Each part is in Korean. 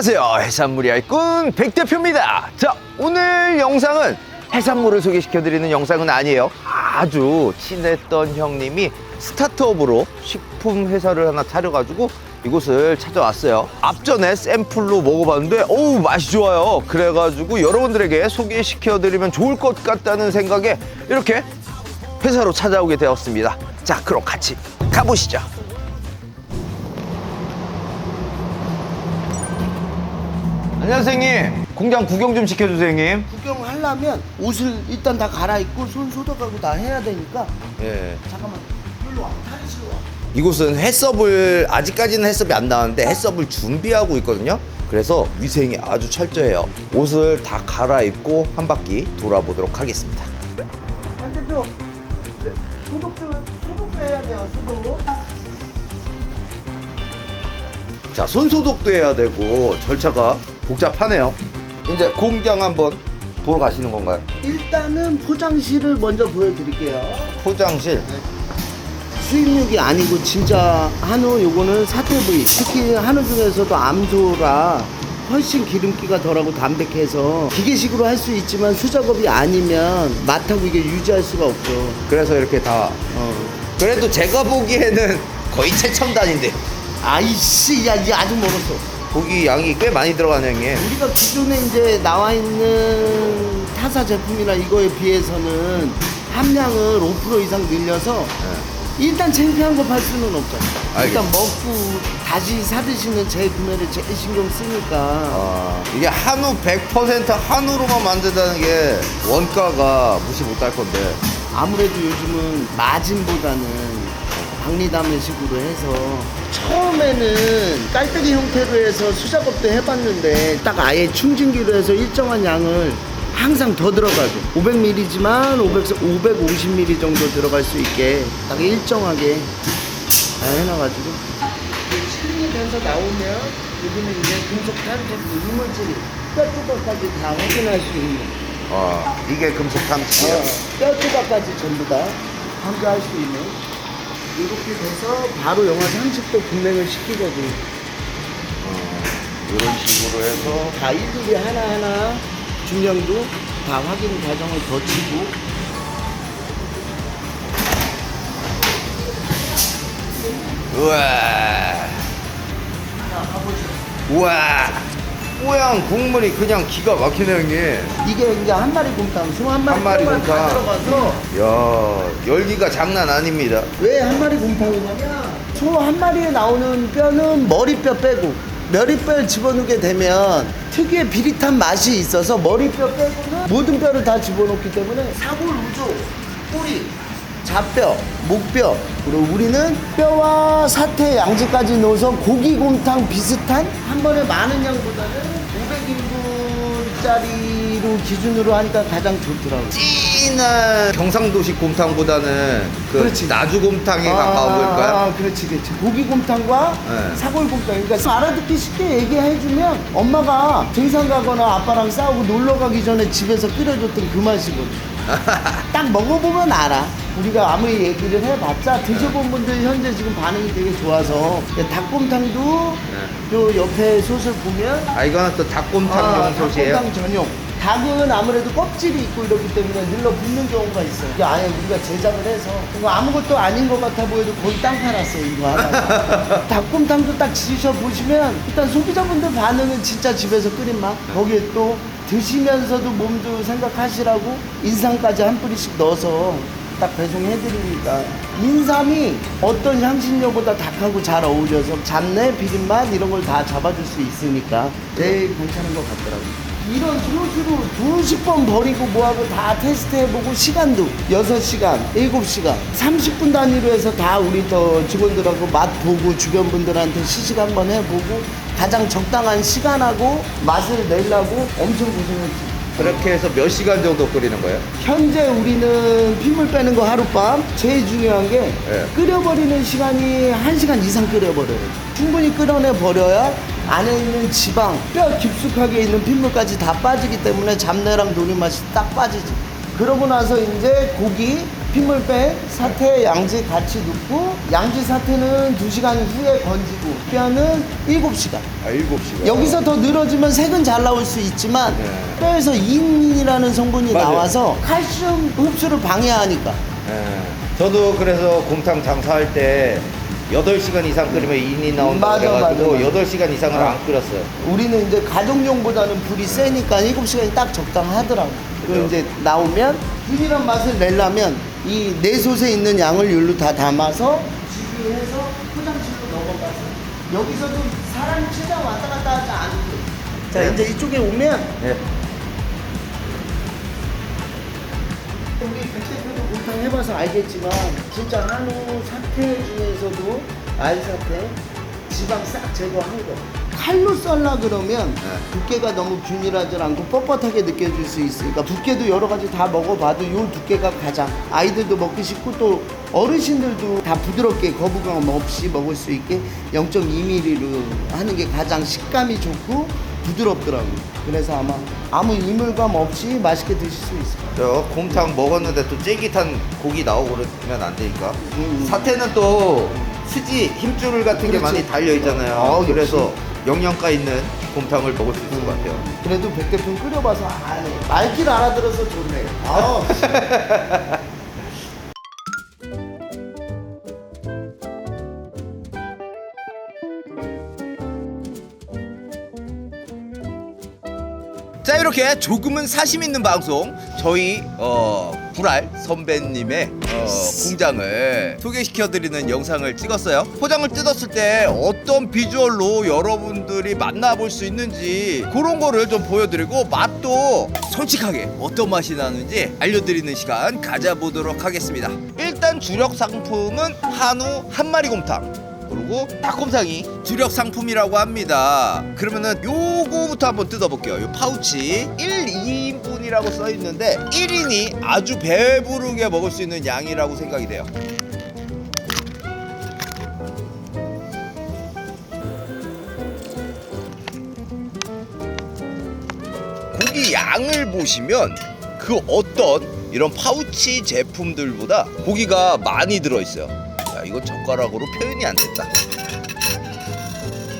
안녕하세요. 해산물이 알꾼 백 대표입니다. 자 오늘 영상은 해산물을 소개시켜 드리는 영상은 아니에요. 아주 친했던 형님이 스타트업으로 식품 회사를 하나 차려가지고 이곳을 찾아왔어요. 앞전에 샘플로 먹어봤는데 어우 맛이 좋아요. 그래가지고 여러분들에게 소개시켜 드리면 좋을 것 같다는 생각에 이렇게 회사로 찾아오게 되었습니다. 자 그럼 같이 가보시죠 안녕하세요 형님. 공장 구경 좀 시켜주세요 형님. 구경하려면 옷을 일단 다 갈아입고 손 소독하고 다 해야 되니까. 예. 잠깐만. 일로 와. 탈의실로 와. 이곳은 해썹을 아직까지는 해썹이 안 나왔는데 해썹을 준비하고 있거든요. 그래서 위생이 아주 철저해요. 옷을 다 갈아입고 한 바퀴 돌아보도록 하겠습니다. 한 대표 소독 좀 소독도 해야 돼요 소독. 자 손 소독도 해야 되고 절차가 복잡하네요. 이제 공장 한번 보러 가시는 건가요? 일단은 포장실을 먼저 보여드릴게요. 포장실? 수입육이 아니고 진짜 한우 요거는 사태 부위. 특히 한우 중에서도 암소라 훨씬 기름기가 덜하고 담백해서 기계식으로 할 수 있지만 수작업이 아니면 맛하고 이게 유지할 수가 없죠. 그래서 이렇게 다. 어. 그래도 제가 보기에는 거의 최첨단인데. 아이씨 야 이제 아직 멀었어 고기 양이 꽤 많이 들어가네 형님 우리가 기존에 이제 나와 있는 타사 제품이나 이거에 비해서는 함량을 5% 이상 늘려서 일단 창피한 거 팔 수는 없잖아. 일단 알겠습니다. 먹고 다시 사드시는 재구매를 제일 신경 쓰니까 아, 이게 한우 100% 한우로만 만든다는 게 원가가 무시 못할 건데 아무래도 요즘은 마진보다는 박리담회식으로 해서 처음에는 깔때기 형태로 해서 수작업도 해봤는데 딱 아예 충진기로 해서 일정한 양을 항상 더 들어가고 500ml지만 500, 550ml 정도 들어갈 수 있게 딱 일정하게 다 해놔가지고. 실링이 돼서 나오면 여기는 이제 금속 탄제품 이물질이 뼈 조각까지 다 확인할 수 있는. 아, 이게 금속 탐지예요. 어, 뼈 조각까지 전부 다 함께 할 수 있는 이렇게 돼서 바로 영하 30도 분냉을 시키거든. 이런 식으로 해서 다 일일이 하나하나 중량도 다 확인 과정을 거치고. 우와. 우와 뽀양 국물이 그냥 기가 막히네 형님. 이게 이제 한 마리 곰탕 소한 마리 한 마리 다. 곰탕. 들어가서 야 열기가 장난 아닙니다. 왜 한 마리 곰탕이냐면 소 한 마리에 나오는 뼈는 머리뼈 빼고 머리뼈를 집어넣게 되면 특유의 비릿한 맛이 있어서 머리뼈 빼고는 모든 뼈를 다 집어넣기 때문에 사골, 우조, 꼬리, 잡뼈, 목뼈 그리고 우리는 뼈와 사태, 양지까지 넣어서 고기곰탕 비슷한 한 번에 많은 양보다는 500인분짜리로 기준으로 하니까 가장 좋더라고요 진한 경상도식 곰탕보다는 그 그렇지. 나주곰탕에 가까운 걸까요? 아, 그렇지, 그렇지. 고기곰탕과 네. 사골곰탕. 그러니까 알아듣기 쉽게 얘기해주면 엄마가 등산 가거나 아빠랑 싸우고 놀러 가기 전에 집에서 끓여줬던 그 맛이거든. 딱 먹어보면 알아. 우리가 아무리 얘기를 해봤자 드셔본 분들 현재 지금 반응이 되게 좋아서 닭곰탕도 요 옆에 솥을 보면 아 이거는 또 닭곰탕용 솥이에요? 닭곰탕 전용. 닭은 아무래도 껍질이 있고 이렇기 때문에 눌러 붙는 경우가 있어요. 이게 아예 우리가 제작을 해서 이거 아무것도 아닌 것 같아 보여도 거의 땅 팔았어요 이거 하나. 닭곰탕도 딱 지셔 보시면 일단 소비자분들 반응은 진짜 집에서 끓인 맛. 거기에 또 드시면서도 몸도 생각하시라고 인삼까지 한 뿌리씩 넣어서 딱 배송해드리니까 인삼이 어떤 향신료보다 닭하고 잘 어울려서 잡내, 비린맛 이런 걸 다 잡아줄 수 있으니까 제일 괜찮은 것 같더라고요. 이런 소스로 두십 번 버리고 뭐하고 다 테스트해보고 시간도 6시간, 7시간, 30분 단위로 해서 다 우리 더 직원들하고 맛 보고 주변 분들한테 시식 한번 해보고 가장 적당한 시간하고 맛을 내려고 엄청 고생했지. 그렇게 해서 몇 시간 정도 끓이는 거예요? 현재 우리는 핏물 빼는 거 하룻밤 제일 중요한 게 예. 끓여버리는 시간이 한시간 이상 끓여버려요 충분히 끓여내 버려야 안에 있는 지방 뼈 깊숙하게 있는 핏물까지 다 빠지기 때문에 잡내랑 노리 맛이 딱 빠지지 그러고 나서 이제 고기 핏물 빼 사태 양지 같이 넣고 양지 사태는 2시간 후에 건지고 뼈는 7시간 아, 7시간. 여기서 더 늘어지면 색은 잘 나올 수 있지만 네. 뼈에서 인이라는 성분이 맞아요. 나와서 칼슘 흡수를 방해하니까 예. 저도 그래서 곰탕 장사할 때 8시간 이상 끓이면 인이 나온다고 맞아, 해가지고 맞아, 맞아. 8시간 이상을 어. 안 끓였어요. 우리는 이제 가정용보다는 불이 세니까 7시간이 딱 적당하더라고. 그리고 그죠. 이제 나오면 균일한 맛을 내려면 이 내솥에 있는 양을 율로 다 담아서 지휘해서 포장실로 넘어가서 여기서도 사람이 최대한 왔다 갔다 하지 않고 자 네. 이제 이쪽에 오면 예. 우리 백 대표도 곰탕 해봐서 알겠지만 진짜 한우 사태 중에서도 알 사태 지방 싹 제거한 거 칼로 썰라 그러면 네. 두께가 너무 균일하지 않고 뻣뻣하게 느껴질 수 있으니까 두께도 여러 가지 다 먹어봐도 요 두께가 가장 아이들도 먹기 쉽고 또 어르신들도 다 부드럽게 거부감 없이 먹을 수 있게 0.2mm로 하는 게 가장 식감이 좋고 부드럽더라고요 그래서 아마 아무 이물감 없이 맛있게 드실 수 있어요 저 곰탕 먹었는데 또 쫄깃한 고기 나오고 그러면 안 되니까. 음. 사태는 또 수지, 힘줄 같은 게 그렇지. 많이 달려 있잖아요. 아, 역시. 그래서 영양가 있는 곰탕을 먹을 수 있을 것 같아요. 그래도 백대품 끓여봐서 아네 말귀를 알아들어서 좋네. 아, 자 이렇게 조금은 사심 있는 방송 저희 어 불알 선배님의 어, 공장을 소개시켜드리는 영상을 찍었어요. 포장을 뜯었을 때 어떤 비주얼로 여러분들이 만나볼 수 있는지 그런 거를 좀 보여드리고 맛도 솔직하게 어떤 맛이 나는지 알려드리는 시간 가져보도록 하겠습니다. 일단 주력 상품은 한우 한 마리 곰탕 그리고 닭곰탕이 주력 상품이라고 합니다. 그러면은 요거부터 한번 뜯어볼게요. 요 파우치 1, 2인분이라고 써 있는데 1인이 아주 배부르게 먹을 수 있는 양이라고 생각이 돼요. 고기 양을 보시면 그 어떤 이런 파우치 제품들보다 고기가 많이 들어있어요. 야, 이건 젓가락으로 표현이 안 됐다.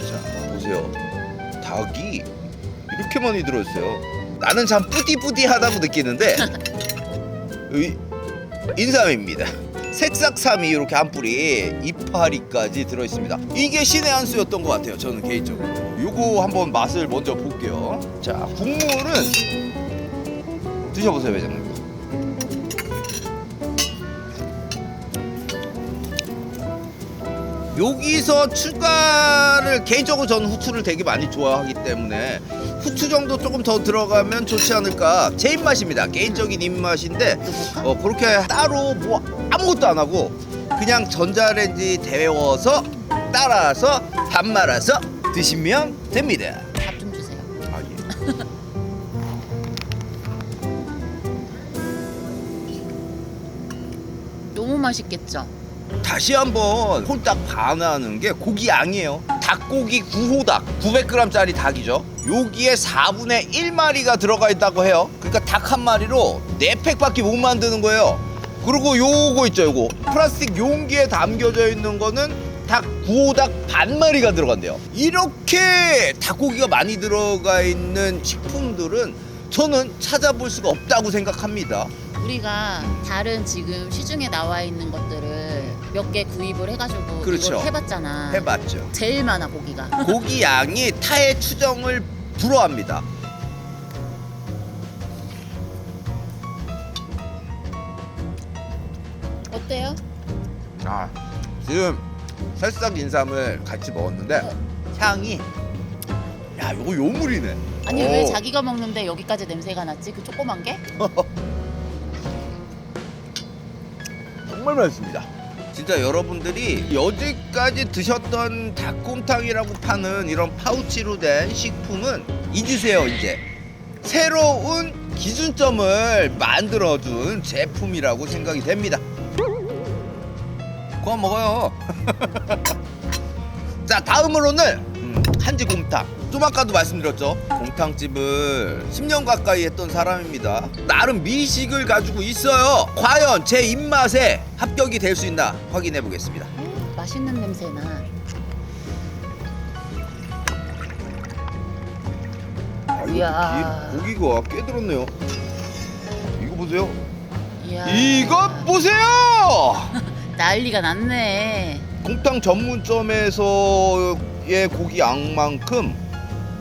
자, 보세요. 닭이 이렇게 많이 들어있어요. 나는 참 뿌디뿌디하다고 느끼는데 이- 인삼입니다. 색삭삼이 이렇게 한 뿌리, 이파리까지 들어있습니다. 이게 신의 한 수였던 것 같아요. 저는 개인적으로. 요거 한번 맛을 먼저 볼게요. 자, 국물은 드셔보세요, 회장님. 여기서 추가를 개인적으로 저는 후추를 되게 많이 좋아하기 때문에 후추 정도 조금 더 들어가면 좋지 않을까 제 입맛입니다 개인적인 입맛인데 어, 그렇게 따로 뭐 아무것도 안 하고 그냥 전자레인지 데워서 따라서 밥 말아서 드시면 됩니다 밥 좀 주세요. 아, 예. 너무 맛있겠죠? 다시 한번 홀딱 반하는 게 고기 양이에요. 닭고기 구호닭 900g짜리 닭이죠. 여기에 4분의 1마리가 들어가 있다고 해요. 그러니까 닭 한 마리로 4팩밖에 못 만드는 거예요. 그리고 요거 있죠, 요거. 플라스틱 용기에 담겨져 있는 거는 닭 구호닭 반 마리가 들어간대요. 이렇게 닭고기가 많이 들어가 있는 식품들은 저는 찾아볼 수가 없다고 생각합니다. 우리가 다른 지금 시중에 나와 있는 것들을 몇 개 구입을 해가지고 그렇죠. 이걸 해봤잖아. 해봤죠. 제일 많아 고기가. 고기 양이 타의 추정을 불허합니다. 어때요? 아, 지금 새싹 인삼을 같이 먹었는데 향이 야, 이거 요물이네. 아니 어. 왜 자기가 먹는데 여기까지 냄새가 났지? 그 조그만 게? 정말 맛있습니다. 진짜 여러분들이 여지까지 드셨던 닭곰탕이라고 파는 이런 파우치로 된 식품은 잊으세요 이제 새로운 기준점을 만들어준 제품이라고 생각이 됩니다. 그만 먹어요. 자 다음으로는 음, 한지 곰탕. 좀 아까도 말씀드렸죠. 곰탕집을 10년 가까이 했던 사람입니다. 나름 미식을 가지고 있어요. 과연 제 입맛에 합격이 될 수 있나 확인해 보겠습니다. 맛있는 냄새나. 아, 이야. 이 고기가 꽤 들었네요. 이거 보세요. 이야. 이것 보세요! 난리가 났네. 곰탕 전문점에서 의 고기 양만큼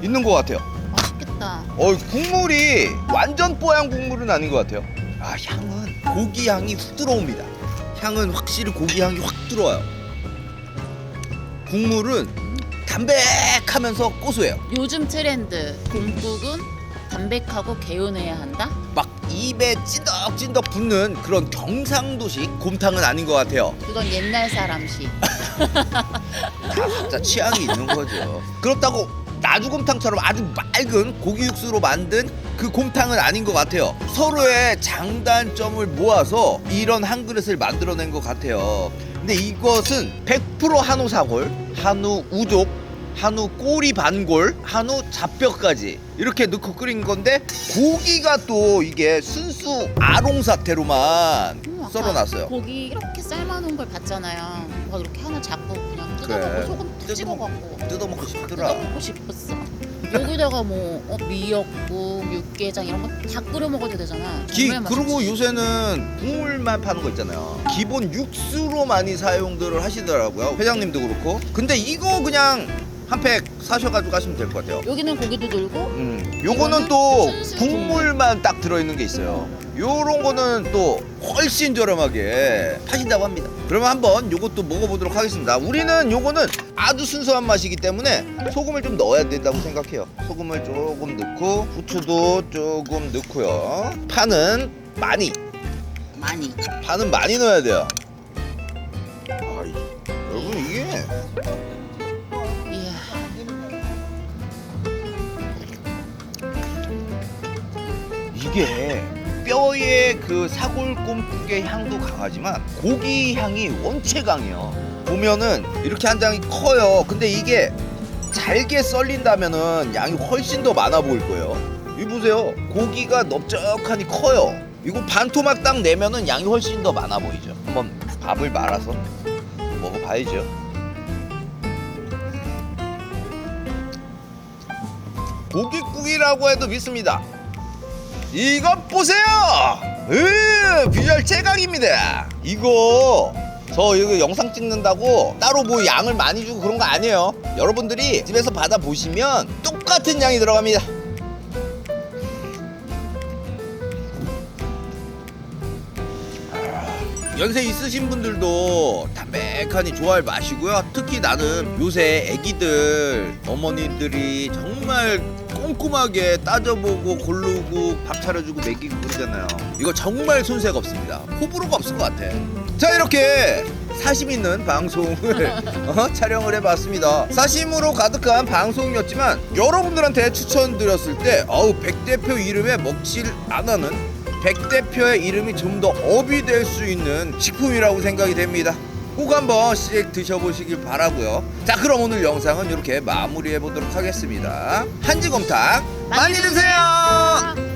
있는 것 같아요. 맛있겠다. 어, 국물이 완전 뽀얀 국물은 아닌 것 같아요. 아, 향은 고기 향이 훅 들어옵니다. 향은 확실히 고기 향이 확 들어와요. 국물은 담백하면서 고소해요. 요즘 트렌드 곰국은 담백하고 개운해야 한다. 막 입에 찐덕찐덕 붙는 그런 경상도식 곰탕은 아닌 것 같아요. 그건 옛날 사람식. 다 각자 취향이 있는 거죠. 그렇다고 나주곰탕처럼 아주 맑은 고기 육수로 만든 그 곰탕은 아닌 것 같아요. 서로의 장단점을 모아서 이런 한 그릇을 만들어낸 것 같아요. 근데 이것은 100% 한우 사골, 한우 우족, 한우 꼬리 반골, 한우 잡뼈까지 이렇게 넣고 끓인 건데 고기가 또 이게 순수 아롱 사태로만 음, 아까 썰어놨어요. 고기 이렇게 삶아놓은 걸 봤잖아요. 막 이렇게 하나 잡고 그냥 뜯어먹고 그래. 소금 찍어갖고 뜯어먹고 싶더라. 뜯어먹고 싶었어. 여기다가 뭐 어, 미역국, 육개장 이런 거 다 끓여 먹어도 되잖아. 기, 정말 그리고 맛있지. 요새는 국물만 파는 거 있잖아요. 기본 육수로 많이 사용들을 하시더라고요. 회장님도 그렇고. 근데 이거 그냥 한 팩 사셔가지고 가시면 될 것 같아요. 여기는 고기도 들고 음, 요거는 이거는 또 순수 국물만 딱 들어있는 게 있어요. 요런 거는 또 훨씬 저렴하게 파신다고 합니다. 그러면 한번 요것도 먹어보도록 하겠습니다. 우리는 요거는 아주 순수한 맛이기 때문에 소금을 좀 넣어야 된다고 생각해요. 소금을 조금 넣고 후추도 조금 넣고요. 파는 많이 많이. 파는 많이 넣어야 돼요. 이게 뼈의 그 사골곰국의 향도 강하지만 고기 향이 원체 강해요. 보면은 이렇게 한 장이 커요. 근데 이게 잘게 썰린다면은 양이 훨씬 더 많아 보일 거예요. 이 보세요. 고기가 넓적하니 커요. 이거 반 토막 딱 내면은 양이 훨씬 더 많아 보이죠. 한번 밥을 말아서 먹어봐야죠. 고깃국이라고 해도 믿습니다. 이것 보세요! 으, 비주얼 최강입니다. 이거 저 이거 영상 찍는다고 따로 뭐 양을 많이 주고 그런 거 아니에요. 여러분들이 집에서 받아 보시면 똑같은 양이 들어갑니다. 연세 있으신 분들도 담백하니 좋아할 맛이고요. 특히 나는 요새 애기들 어머니들이 정말 꼼꼼하게 따져보고 고르고 밥 차려주고 먹이고 그러잖아요. 이거 정말 손색 없습니다. 호불호가 없을 것 같아. 자 이렇게 사심 있는 방송을 어, 촬영을 해봤습니다. 사심으로 가득한 방송이었지만 여러분들한테 추천드렸을 때 어우 백 대표 이름에 먹질 않아는 백 대표의 이름이 좀 더 업이 될 수 있는 식품이라고 생각이 됩니다. 꼭 한번 씩 드셔보시길 바라고요. 자 그럼 오늘 영상은 이렇게 마무리해 보도록 하겠습니다. 한지곰탕 많이 드세요.